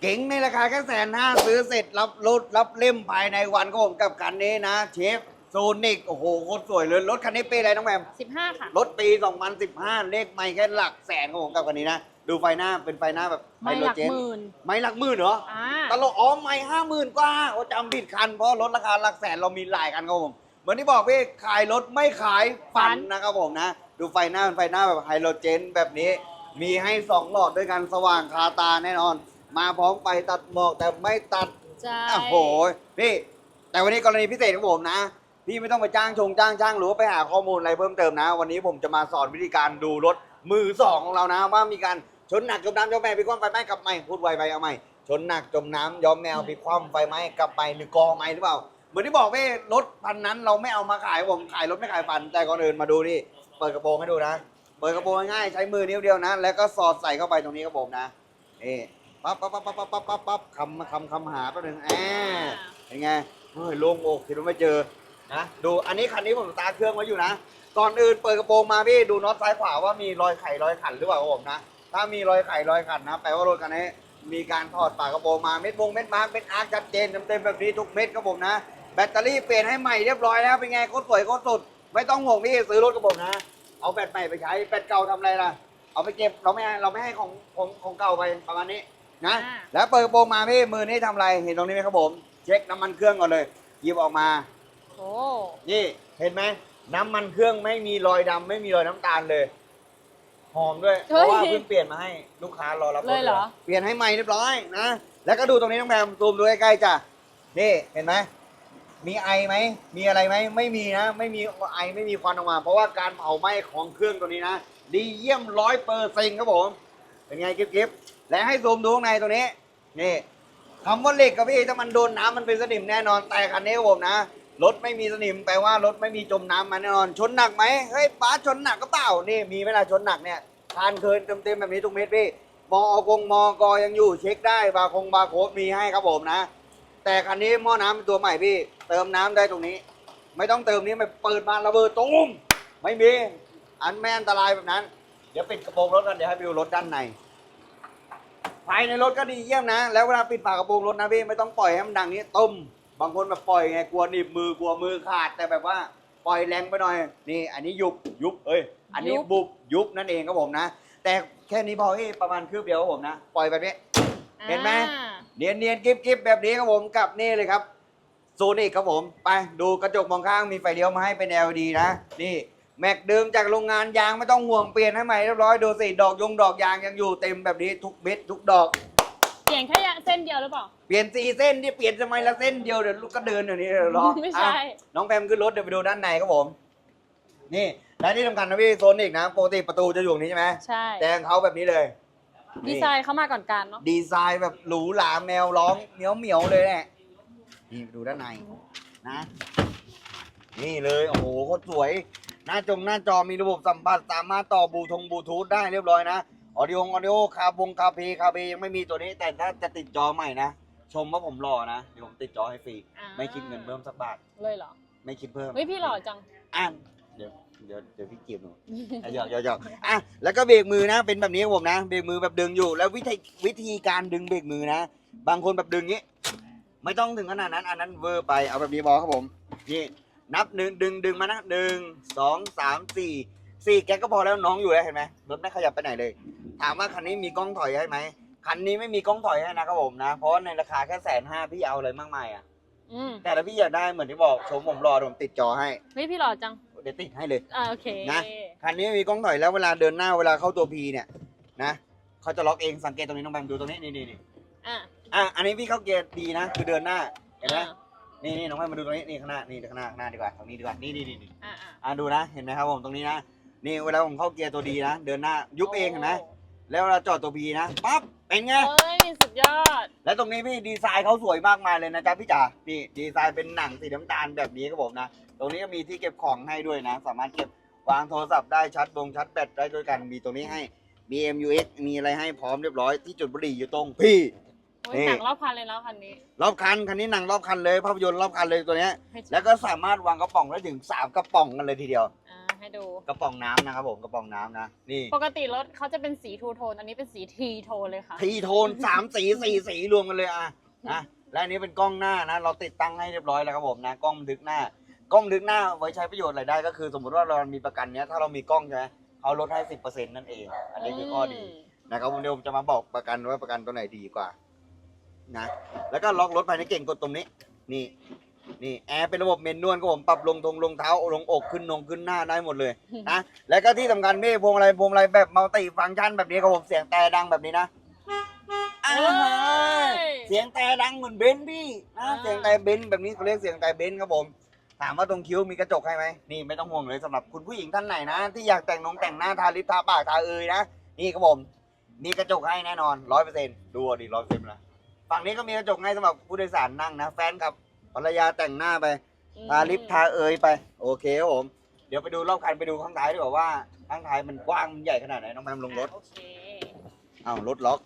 เก๋งในราคาแค่แสนห้าซื้อเสร็จรับรถรับเล่มภายในวันก็ผมกับคันนี้นะเชฟโซนิกโอ้โหโคตรสวยเลยรถคันนี้ปีอะไรน้องแมม15 ค่ะ รถปี 2015 เลขไม่แค่หลักแสนครับผมกับคันนี้นะ ดูไฟหน้าเป็นไฟหน้าแบบไม่หลักฮโดรเจนหมื่น ไม่หลักหมื่นเหรอ อ่า ตลกอ๋อไม่ห้าหมื่นกว่าโอ้จำผิดคันเพราะรถราคาหลักแสนเรามีหลายคันครับผม เหมือนที่บอกพี่ขายรถไม่ขายฝันนะครับผมนะ ดูไฟหน้าเป็นไฟหน้าแบบไฮโดรเจนแบบนี้ มีให้สองหลอดด้วยกันสว่างคาตาแน่นอน มาพร้อมไฟตัดหมอกแต่ไม่ตัดใช่โอ้โหพี่ แต่วันนี้กรณีพิเศษของผมนะ พี่ไม่ต้องไปจ้างชงจ้างช่างหรือว่าไปหาข้อมูลอะไรเพิ่มเติมนะ วันนี้ผมจะมาสอนวิธีการดูรถมือสองของเรานะ ว่ามีการชนหนักจมน้ำยอมแมวพลิกคว่ำไฟไหม้กลับไหมพูดไวไปเอาไหมชนหนักจมน้ำยอมแมวพลิกคว่ำไฟไหม้กลับไปหรือกอไหมหรือเปล่าเหมือนที่บอกพี่รถพันนั้นเราไม่เอามาขายผมขายรถไม่ขายฟันแต่ก่อนอื่นมาดูนี่เปิดกระโปรงให้ดูนะ เปิดกระโปรงง่ายๆใช้มือนิ้วเดียวนะ แล้วก็สอดใส่เข้าไปตรงนี้ครับผมนะนี่ ปั๊บปั๊บปั๊บปั๊บปั๊บปั๊บปั๊บคำคำคำหาแป๊บนึงแอบเป็นไงเฮ้ยโล่งอกคิดว่าไม่เจอนะดูอันนี้คันนี้ผมตาเครื่องไว้อยู่นะก่อนอื่นเปิดกระโปรงมาพี่ดูน็อตซ้ายขวาว่ามีรอยไข่รอยขันหรือเปล่าครับผมนะถ้ามีรอยไข่รอยขันนะแปลว่ารถคันนี้มีการถอดฝากระโปรงมาเม็ดวงเม็ดมาร์กเม็ดอาร์คชัดเจนเต็มๆแบบนี้ทุกเม็ดครับผมนะแบตเตอรี่เปลี่ยนให้ใหม่เรียบร้อยแล้วเป็นไงโคตรสวยโคตรสุดไม่ต้องห่วงพี่ซื้อรถกับผมนะ เอาแบตใหม่ไปใช้แบตเก่าทำอะไรล่ะ เอาไปเก็บเราไม่ให้เราไม่ให้ของของของเก่าไปประมาณนี้ นะอ่า แล้วเปิดกระโปรงมาพี่มือนี่ทำอะไรเห็นตรงนี้ไหมครับผม เช็คน้ำมันเครื่องก่อนเลยหยิบออกมา โอ้ นี่เห็นไหมน้ำมันเครื่องไม่มีรอยดำไม่มีรอยน้ำตาลเลย หอมด้วย เพราะว่าเพิ่งเปลี่ยนมาให้ลูกค้ารอรับถเลยเหรอ เปลี่ยนให้ใหม่เรียบร้อยนะแล้วก็ดูตรงนี้น้องแพมซูมดูใกล้ๆจ้ะนี่เห็นไหมมีไอไหมมีอะไรไหมไม่มีนะไม่มีไอไม่มีควันออกมา เพราะว่าการเผาไหม้ของเครื่องตัวนี้นะดีเยี่ยมร้อยเปอร์เซ็นต์ครับผมเป็นไงกิ๊บกิ๊บ และให้ซูมดูข้างในตัวนี้ นี่คำว่าเหล็กกับพี่ถ้ามันโดนน้ำมันเป็นสนิมแน่นอน แต่คันนี้ครับผมนะรถไม่มีสนิมแปลว่ารถไม่มีจมน้ำมาแน่นอน ชนหนักไหมเฮ้ยป้าชนหนักก็เปล่านี่มีเวลาชนหนักเนี่ยทานเคินเต็มๆแบบนี้ทุกเม็ดพี่มอกงมอกอยังอยู่เช็คได้บาคงบาโค้ดมีให้ครับผมนะ แต่คันนี้หม้อน้ำเป็นตัวใหม่พี่ เติมน้ำได้ตรงนี้ ไม่ต้องเติมนี้มันเปิดมาระเบิดตุ้มไม่มีอันไม่อันตรายแบบนั้น เดี๋ยวปิดกระโปรงรถกันเดี๋ยวให้ไปดูรถด้านใน ภายในรถก็ดีเยี่ยมนะ แล้วเวลาปิดฝากระโปรงรถนะพี่ไม่ต้องปล่อยให้มันดังนี้ต้ม บางคนแบบปล่อยไงกลัวหนีบมือกลัวมือขาดแต่แบบว่าปล่อยแรงไปหน่อย นี่ อันนี้ยุบยุบเอ้ยอันนี้ยุบ บุบยุบนั่นเองครับผมนะ แต่แค่นี้พอพี่ประมาณคืบเดียวครับผมนะ ปล่อยแบบนี้ เห็นไหม อ่า เนียนเนียนๆกิ๊บกิ๊บแบบนี้ครับผมกับนี่เลยครับโซนิกครับผม ไปดูกระจกมองข้างมีไฟเลี้ยวมาให้เป็น LED นะ นี่ แม็กเดิมจากโรงงานยางไม่ต้องห่วงเปลี่ยนให้ใหม่เรียบร้อยดูสิดอกยงดอกยางยังอยู่เต็มแบบนี้ทุกเม็ดทุกดอก เปลี่ยนแค่เส้นเดียวหรือเปล่า เปลี่ยนสี่เส้นที่เปลี่ยนทำไมละเส้นเดียวเดี๋ยวลูกก็เดินเดี๋ยวนี้เดี๋ยวรอไม่ใช่ อะน้องแพมขึ้นรถเดี๋ยวไปดูด้านในครับผม นี่และที่สำคัญนะพี่โซนิกนะปกติประตูจะอยู่ตรงนี้ใช่ไหมใช่ แต่ของเขาแบบนี้เลยดีไซน์เข้ามาก่อนการเนาะ ดีไซน์แบบหรูหราแมวร้องเหมียวเหมียวๆเลยแหละนี่ไปดูด้านในนะ นี่เลยโอ้โหโคตรสวย หน้าจงหน้าจอมีระบบสัมผัสสามารถต่อบลูทงบลูทูธได้เรียบร้อยนะออดิโอออดิโอคาบงคาเพคาเบยังไม่มีตัวนี้แต่ถ้าจะติดจอใหม่นะ ชมว่าผมหล่อนะเดี๋ยวผมติดจอให้ฟรีอ่า ไม่คิดเงินเพิ่มสักบาทเลยเหรอไม่คิดเพิ่มเฮ้ยพี่หล่อจัง อะเดี๋ยวเดี๋ยวเดี๋ยวพี่จีบหนู อะหยอกหยอกหยอกอะแล้วก็เบรกมือนะ เป็นแบบนี้ครับผมนะ เบรกมือแบบดึงอยู่ แล้ววิธีวิธีการดึงเบรกมือนะ บางคนแบบดึงงี้ ไม่ต้องถึงขนาดนั้น อันนั้นเวอร์ไป เอาแบบนี้พอครับผม นี่ นับหนึ่งดึงดึงมานะหนึ่งสองสามสี่สี่แกก็พอแล้วน้องอยู่แล้วเห็นไหมรถไม่ขยับไปไหนเลย ถามว่าคันนี้มีกล้องถอยให้ไหมคันนี้ไม่มีกล้องถอยให้นะครับผมนะ เพราะว่าในราคาแค่แสนห้าพี่เอาอะไรมากมายอะอืมแต่ถ้าพี่อยากได้เหมือนที่บอกชมผมรอเดี๋ยวผมติดจอให้เฮ้ยพี่หล่อจังเดี๋ยวติดให้เลย อ่าโอเคนะ คันนี้มีกล้องถอยแล้วเวลาเดินหน้าเวลาเข้าตัวพีเนี่ยนะเขาจะล็อกเองสังเกตตรงนี้น้องแบมดูตรงนี้นี่นี่นี่อ่าอะอันนี้พี่เข้าเกียร์ดีนะ คือเดินหน้าเห็นไหมอ่า นี่นี่น้องแบมมาดูตรงนี้นี่ข้างหน้านี่ข้างหน้าข้างหน้าดีกว่าตรงนี้ดีกว่านี่นี่นี่นี่อ่าอ่าอะดูนะเห็นไหมครับผมตรงนี้นะนี่เวลาผมเข้าเกียร์ตัวดีนะเดินหน้ายุบเองเห็นไหมแล้วเวลาจอดตัวพีนะปั๊บเป็นไง เฮ้ยสุดยอด แล้วตรงนี้พี่ดีไซน์เขาสวยมากมายเลยนะจ๊ะพี่จ๋า นี่ดีไซน์เป็นหนังสีน้ำตาลแบบนี้ครับผมนะ ตรงนี้ก็มีที่เก็บของให้ด้วยนะ สามารถเก็บวางโทรศัพท์ได้ชัดบงชัดแบตได้ด้วยกัน มีตรงนี้ให้ BMUX มีอะไรให้พร้อมเรียบร้อย ที่จุดบุหรี่อยู่ตรงพี่โอ้ย นี่หนังรอบคันเลยแล้วคันนี้ รอบคันคันนี้หนังรอบคันเลยภาพยนตร์รอบคันเลยตัวเนี้ยให้ชัดแล้วก็สามารถวางกระป๋องได้ถึง3กระป๋องกันเลยทีเดียวอ่าให้ให้ดูกระป๋องน้ำนะครับผมกระป๋องน้ำนะนี่ปกติรถเขาจะเป็นสีทูโทน อันนี้เป็นสีทีโทนเลยค่ะทีโทนสามสีสี่สีรวมกันเลยอะนะและอันนี้เป็นกล้องหน้านะ เราติดตั้งให้เรียบร้อยแล้วครับผมนะกล้องบันทึกหน้ากล้องบันทึกหน้าไว้ใช้ประโยชน์อะไรได้ก็คือ สมมติว่าเรามีประกันเนี้ยถ้าเรามีกล้องใช่ไหมเขาลดให้สิบเปอร์เซ็นต์นั่นเอง อันนี้คือข้อดีนะครับผมเดี๋ยวผมจะมาบอกประกันว่าประกันตัวไหนดีกว่า นะแล้วก็ล็อกรถภายในเก่งกดตรงนี้นี่นี่แอร์เป็นระบบเมนนวลก็ผมปรับลงทงลงเท้าลงอกขึ้นนงขึ้นหน้าได้หมดเลยนะแล้วก็ที่สำคัญพี่พวงอะไรพวงอะไรแบบมัลติฟังก์ชันแบบนี้ครับผมเสียงแต่ดังแบบนี้นะอ่าเอ้ยเสียงแต่ดังเหมือนเบนซ์พี่นะอ่าเสียงแต่เบนซ์แบบนี้เขาเรียกเสียงแต่เบนซ์ครับผมถามว่าตรงคิ้วมีกระจกให้ไหมนี่ไม่ต้องห่วงเลยสำหรับคุณผู้หญิงท่านไหนนะ ที่อยากแต่งนงแต่งหน้าทาลิปทาปากทาเอยนะนี่ครับผมมีกระจกให้แน่นอนร้อยเปอร์เซ็นต์ดูเอาดิร้อยเปอร์เซ็นต์ละ ฝั่งนี้ก็มีกระจกให้สำหรับผู้โดยสารนั่งนะ แฟนกับภรรยาแต่งหน้าไปทาลิปทาเอยไป โอเคครับผม เดี๋ยวไปดูรอบคันไปดูข้างท้ายดีกว่าว่าข้างท้ายมันกว้างมันใหญ่ขนาดไหนน้องแมมลงรถ โอเคอ้าวรถล็อก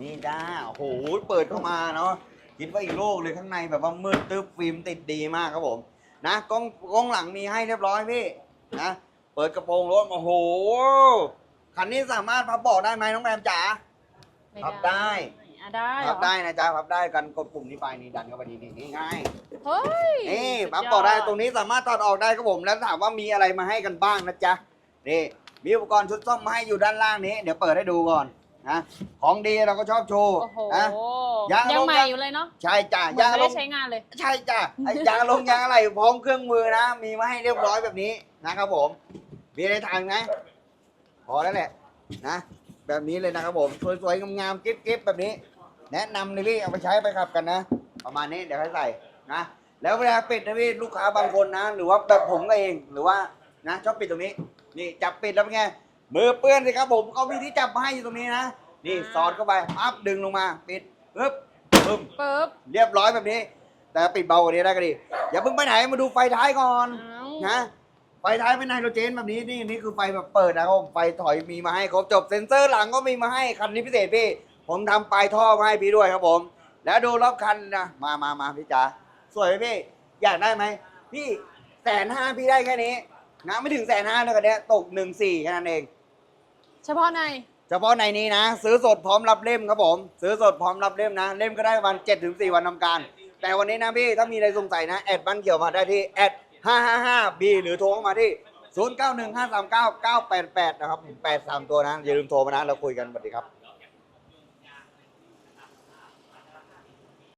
นี่จ้าโอ้โหเปิดเข้ามาเนาะคิดว่าอีกโลกเลยข้างในแบบว่ามืดตึ๊บฟิล์มติดดีมากครับผม นะกล้องกล้องหลังมีให้เรียบร้อยพี่นะเปิดกระโปรงรถโอ้โหคันนี้สามารถพับเบาะได้ไหมน้องแมมจ๋าไม่พับได้อะได้เหรพัอบได้นะจ๊ะพับได้กันกดปุ่มนี้ไปนี่ดันเข้าไปนี่นี่ง่ายเฮ้ยนี่สุปั๊บยต่อได้ตรงนี้สามารถถอดออกได้ครับผมแล้วถามว่ามีอะไรมาให้กันบ้างนะจ๊ะนี่มีอุปกรณ์ชุดซ่อมมาให้อยู่ด้านล่างนี้ เดี๋ยวเปิดให้ดูก่อนนะของดีเราก็ชอบโชว์โอ้โหนะ ยางยังลงใหม่ยางอยู่เลยเนาะใช่จ้ะเหมือนยางไม่ลได้ง ใช้งานเลย ใช่จ้ะไอ้ยางลงยางอะไรพร้อมเครื่องมือนะ มีมาให้เรียบร้อยแบบนี้นะครับผม มีอะไรทางไหมพอแล้วแหละนะ แบบนี้เลยนะครับผมสวยๆงามๆกิ๊บๆแบบนี้ แนะนำเลยพี่เอาไปใช้ไปขับกันนะ ประมาณนี้เดี๋ยวให้ใส่นะแล้วเวลาปิดนะพี่ลูกค้าบางคนนะ หรือว่าแบบผมก็เองหรือว่านะชอบปิดตรงนี้ นี่จับปิดแล้วเป็นไงมือเปื้อนสิครับผมเขามีที่จับมาให้อยู่ตรงนี้นะนี่สอดเข้าไปปั๊บดึงลงมาปิดปึ๊บปึ๊บปึ๊บเรียบร้อยแบบนี้ แต่ปิดเบากว่านี้ได้ก็ดีอย่าเพิ่งไปไหนมาดูไฟท้ายก่อน เอ้านะไฟ ท้ายเป็นไฮโดรเจนแบบนี้นี่นี่คือไฟแบบเปิดนะครับผมไฟถอยมีมาให้ครบจบเซ็นเซอร์หลังก็มีมาให้คันนี้พิเศษพี่ ผมทำปลายท่อมาให้พี่ด้วยครับผม แล้วดูรอบคันนะมามามาพี่จ๋าสวยไหมพี่ อยากได้ไหมพี่แสนห้าพี่ได้แค่นี้นะไม่ถึงแสนห้าเลยกันเนี้ยตกหนึ่งสี่แค่นั้นเอง เฉพาะใน เฉพาะในนี้นะ ซื้อสดพร้อมรับเล่มครับผม ซื้อสดพร้อมรับเล่มนะ เล่มก็ได้ประมาณเจ็ดถึงสี่วันทำการ แต่วันนี้นะพี่ถ้ามีอะไรสงสัยนะ แอดบ้านเขียวมาได้ที่แอด ห้าห้าห้าบีหรือโทรเข้ามาที่ 0915399888 นะครับ 83 ตัวนะ อย่าลืมโทรมานะ เราคุยกันสวัสดีครับ